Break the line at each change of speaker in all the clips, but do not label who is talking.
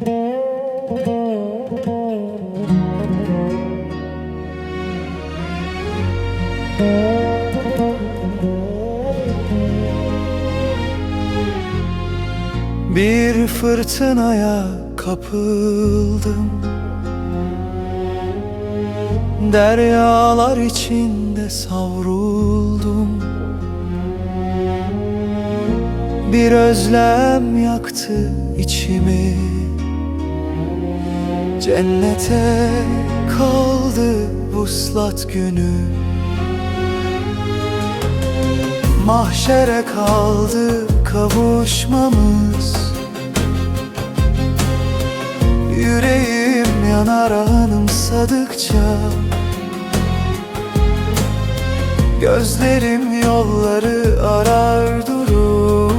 Bir fırtınaya kapıldım. Deryalar içinde savruldum. Bir özlem yaktı içimi Cennete kaldı vuslat günü. Mahşere kaldı kavuşmamız. Yüreğim yanar anımsadıkça. Gözlerim yolları arar durur.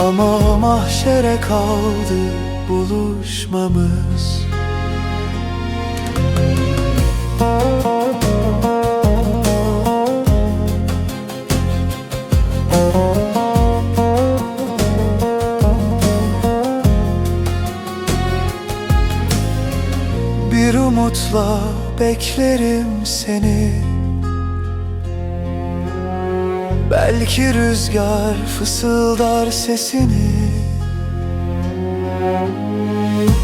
Ama mahşere kaldı buluşmamız. Bir umutla beklerim seni. Belki rüzgar fısıldar sesini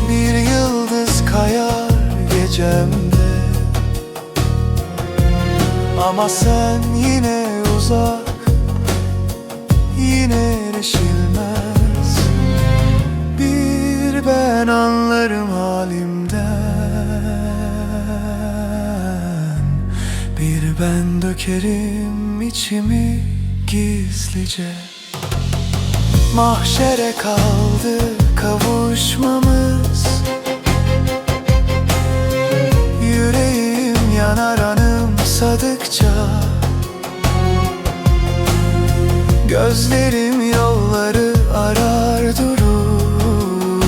Bir yıldız kayar gecemde. Ama sen yine uzak Yine erişilmez. Bir ben anlarım halimden. Bir ben dökerim içimi gizlice. Mahşere kaldı kavuşmamız. Yüreğim yanar anımsadıkça. Gözlerim yolları arar durur.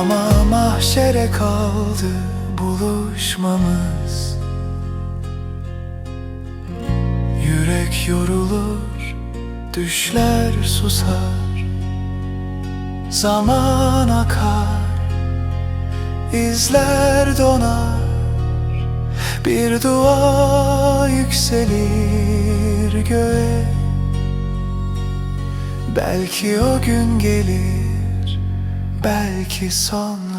Ama mahşere kaldı buluşmamız. Yürek yorulur, düşler susar Zaman akar, izler donar Bir dua yükselir göğe. Belki o gün gelir Belki sonra